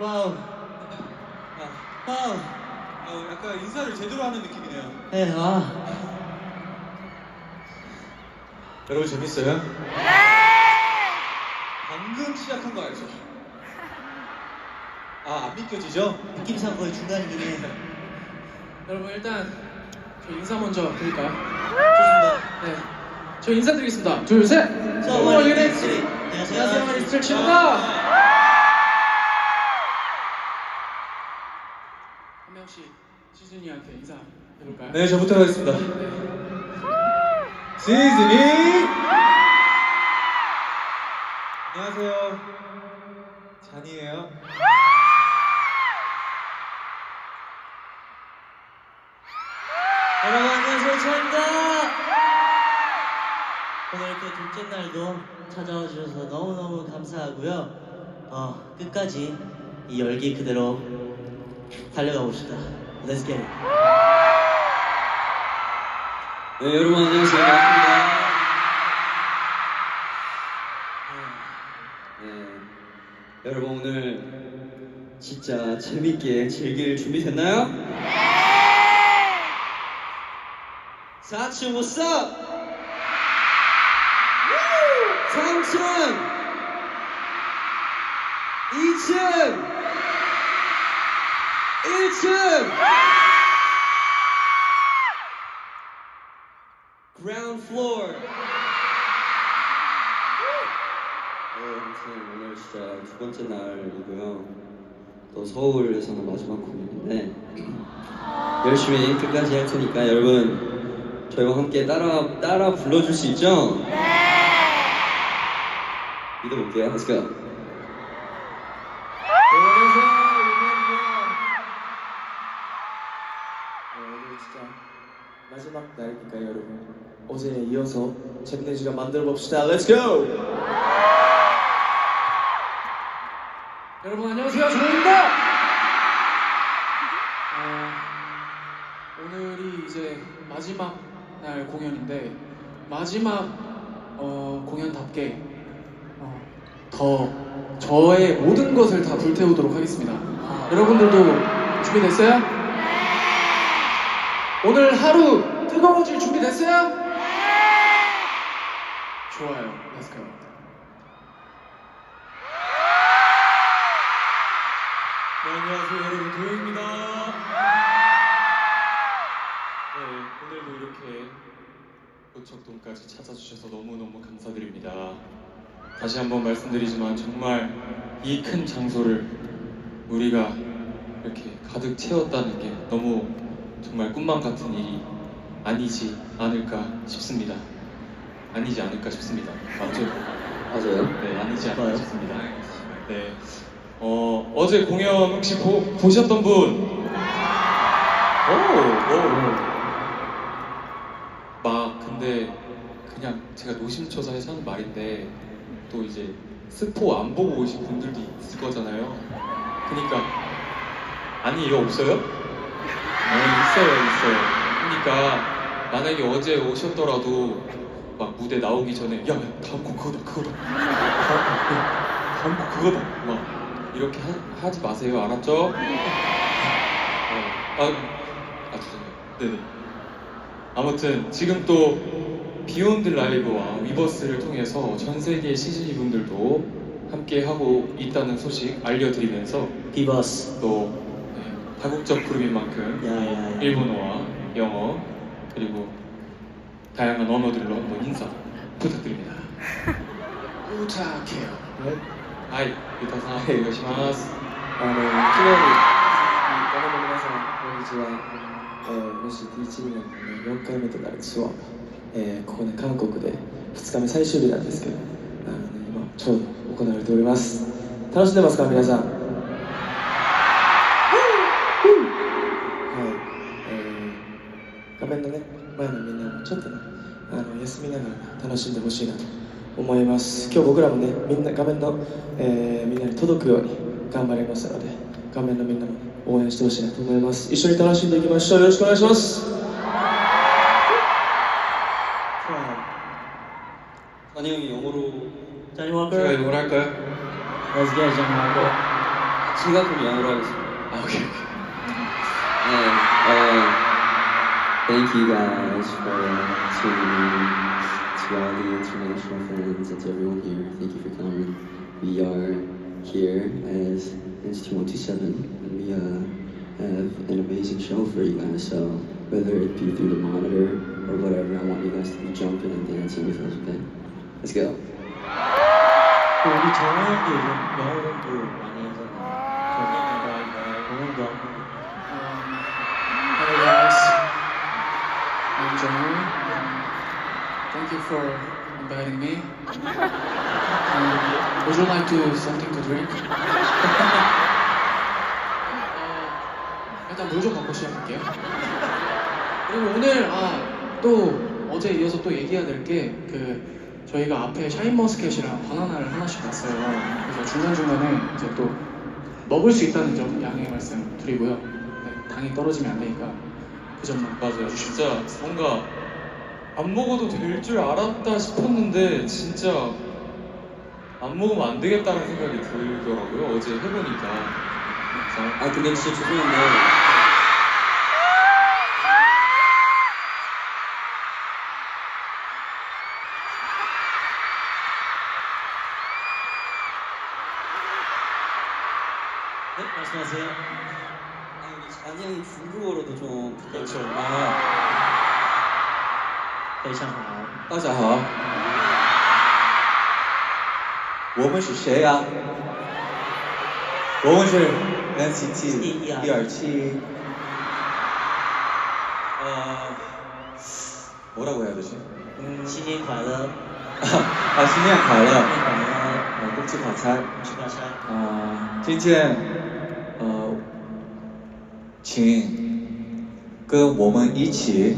와우. 와우. 어, 약간 인사를 제대로 하는 느낌이네요. 네, 아. 여러분 재밌어요? 방금 시작한 거 알죠? 아, 안 믿겨지죠? 느낌상 거의 중간이긴 해. 여러분 일단 저 인사 먼저 드릴까요? 좋습니다. 네. 저 인사드리겠습니다. 둘, 셋. 저. 스트릿. 안녕하세요, 안녕하세요. 원희 스트릿입니다. 시즌이한테 인사 해볼까요? 네, 저부터 하겠습니다. 시즈니! 안녕하세요. 잔이에요. 여러분 안녕하세요 차입니다 오늘 이렇게 둘째 날도 찾아와 주셔서 너무너무 감사하고요 어, 끝까지 이 열기 그대로 달려가 봅시다 Let's get it 네, 여러분 안녕하세요. 마크입니다. 네, 여러분 오늘 진짜 재밌게 즐길 준비 됐나요? 네! 4층 what's up? 3층 2층 1층 ground floor. 네, 아무튼 오늘 진짜 두 번째 날이고요. 또 서울에서는 마지막 공연인데 열심히 끝까지 할 테니까 여러분 저희와 함께 따라 따라 불러줄 수 있죠? 믿어볼게요. Let's go. 어제에 이어서 재밌는 시간 만들어 봅시다. Let's go! 여러분 안녕하세요, 조입니다. 어, 오늘이 이제 마지막 날 공연인데 마지막 어, 공연답게 어, 더 저의 모든 것을 다 불태우도록 하겠습니다. 여러분들도 준비됐어요? 오늘 하루 뜨거워질 준비됐어요? 좋아요. Let's go. 네, 안녕하세요, 여러분. 도영입니다. 네, 오늘도 이렇게 고척동까지 찾아주셔서 너무너무 감사드립니다. 다시 한번 말씀드리지만 정말 이 큰 장소를 우리가 이렇게 가득 채웠다는 게 너무 정말 꿈만 같은 일이 아니지 않을까 싶습니다. 아니지 않을까 싶습니다. 맞죠? 맞아요. 네, 아니지 않을까 좋아요. 싶습니다. 네. 어, 어제 공연 혹시 보, 보셨던 분? 오, 오. 막, 근데 그냥 제가 노심초사 해서 하는 말인데 또 이제 스포 안 보고 오신 분들도 있을 거잖아요. 그니까, 아니, 이거 없어요? 네, 있어요, 있어요. 그러니까 만약에 어제 오셨더라도 막 무대 나오기 전에 야, 야 다음 곡 그거다, 그거다. 다음 곡, 야, 다음 곡 그거다. 막 이렇게 하, 지 마세요, 알았죠? 네. 아, 아 죄송해요. 네네. 아무튼 지금 또 비욘드 라이브와 위버스를 통해서 전 세계 시즈니 분들도 함께 하고 있다는 소식 알려드리면서 비버스 또 네, 다국적 그룹인 만큼 야야야 일본어와 영어 그리고 다양한 언어들로 한번 인사 부탁드립니다. 부탁해요. 하이, 유타상, 오네가시마스. あの、昨日に、どうも皆さん、こんにちは。えー、もし D1 の、ね、4回目となるツアーが、えー、ここね、韓国で2日目最終日なんですけど、あのね、今、ちょうど行われております。楽しんでますか、皆さん。 ちょっとね、あの、休みながら楽しんでほしいなと思います。今日僕らもね、みんな、画面の、えーみんなに届くように頑張りますので、画面のみんなも応援してほしいなと思います。一緒に楽しんでいきましょう。よろしくお願いします。 선이 형이 영어로 자니 워커 제가 이걸 할까요? Let's get it 자니 워커 제가 그럼 영어로 하겠습니다. 아 오케이 오케이. And uh, thank you guys for tuning in to all the international fans and to everyone here. Thank you for coming. We are here as NCT127 and we uh, have an amazing show for you guys. So whether it be through the monitor or whatever, I want you guys to be jumping and dancing with us. Okay, let's go. For inviting me. Um, would you like to something to drink? 어, 일단 물좀 먹고 시작할게요. 그리고 오늘 아 또 어제 이어서 또 얘기해야 될 게 그 저희가 앞에 샤인머스켓이랑 바나나를 하나씩 놨어요. 그래서 중간 중간에 이제 또 먹을 수 있다는 점 양해 말씀 드리고요. 네, 당이 떨어지면 안 되니까 그 점만 맞아요. 진짜 뭔가 안 먹어도 될 줄 알았다 싶었는데 진짜 안 먹으면 안 되겠다는 생각이 들더라고요. 어제 해보니까. 그래서 아 근데 진짜 죄송한데 네, 말씀하세요. 아 우리 잔이 형이 중국어로도 좀 그렇죠. 아, 非常好。大家好，我们是谁呀、我们是 NCT 一二一二七。呃， 뭐라고 해야 되지? 新年快乐， 아 신년 新 快乐，年快乐，呃，恭喜发财。去发财。啊，今天呃，请跟我们一起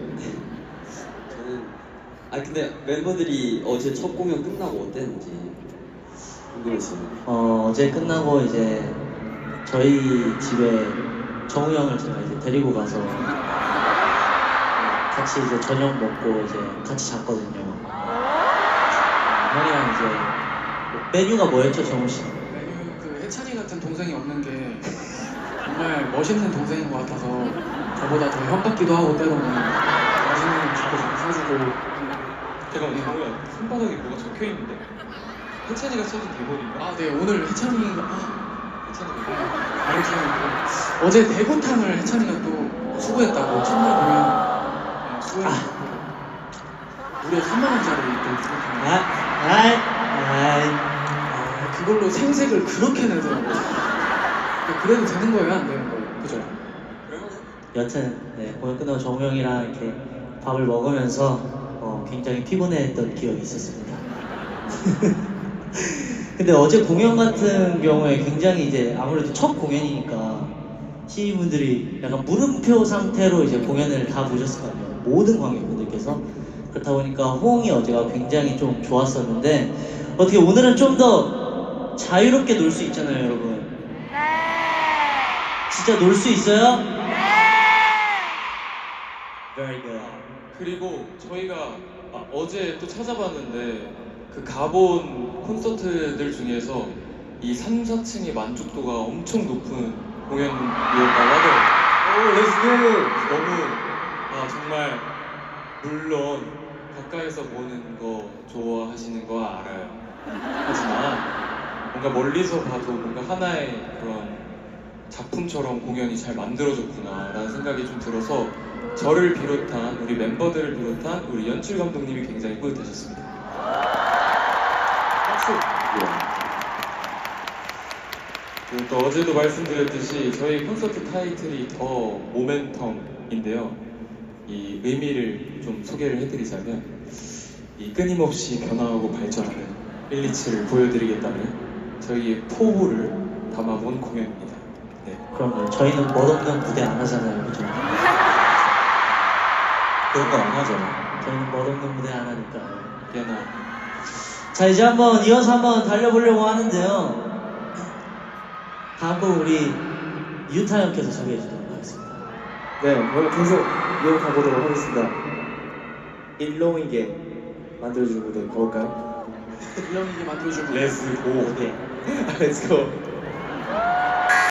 아 근데 멤버들이 어제 첫 공연 끝나고 어땠는지 궁금했어요. 어, 어제 끝나고 이제 저희 집에 정우 형을 제가 이제 데리고 가서 같이 이제 저녁 먹고 이제 같이 잤거든요. 어, 형이랑 이제 뭐 메뉴가 뭐였죠, 정우 씨? 메뉴 그 해찬이 같은 동생이 없는 게 정말 멋있는 동생인 것 같아서 저보다 더 형 같기도 하고 때로는 맛있는 음식도 좀 사주고 잠깐만, 뭐야? 손바닥에 뭐가 적혀 있는데? 해찬이가 써준 대본인가? 아 네 오늘 해찬이가 아, 해찬이가. 가르치는 어제 대구탕을 해찬이가 또 수고했다고 첫날 공연 네, 수고했고 무려 3만 원짜리 또 아, 대구탕 아이, 아이. 아, 그걸로 생색을 그렇게 내더라고요 근데 그래도 되는 거예요 안 되는 거예요 그죠? 여튼 네, 공연 끝나고 정우 형이랑 이렇게 밥을 먹으면서 어, 굉장히 피곤했던 기억이 있었습니다. 근데 어제 공연 같은 경우에 굉장히 이제 아무래도 첫 공연이니까 시민분들이 약간 물음표 상태로 이제 공연을 다 보셨을 거 아니에요. 모든 관객분들께서 그렇다 보니까 호응이 어제가 굉장히 좀 좋았었는데 어떻게 오늘은 좀 더 자유롭게 놀 수 있잖아요, 여러분. 진짜 놀 수 있어요? Very good. 그리고 저희가 아, 어제 또 찾아봤는데 그 가본 콘서트들 중에서 이 3, 4층의 만족도가 엄청 높은 공연이었다고 하더라고요. 오, 렛츠 고. 너무 아 정말 물론 가까이서 보는 거 좋아하시는 거 알아요. 하지만 뭔가 멀리서 봐도 뭔가 하나의 그런 작품처럼 공연이 잘 만들어졌구나라는 생각이 좀 들어서 저를 비롯한 우리 멤버들을 비롯한 우리 연출 감독님이 굉장히 뿌듯하셨습니다. 박수. 그리고 또 어제도 말씀드렸듯이 저희 콘서트 타이틀이 더 모멘텀인데요. 이 의미를 좀 소개를 해드리자면 이 끊임없이 변화하고 발전하는 127을 보여드리겠다는 저희의 포부를 담아본 공연입니다. 네. 그럼요. 저희는 멋없는 무대 안 하잖아요, 그죠? 그런 건 안 하죠. 저희는 멋없는 무대 안 하니까요. 미안해. 자 이제 한번 이어서 한번 달려보려고 하는데요. 다음 곡 우리 유타 형께서 소개해 주도록 하겠습니다. 네, 그럼 계속 이어가 보도록 하겠습니다. 일롱이게 만들어주는 무대 가볼까요? 일렁이게 만들어주고 렛츠 고. 오케이. Let's go.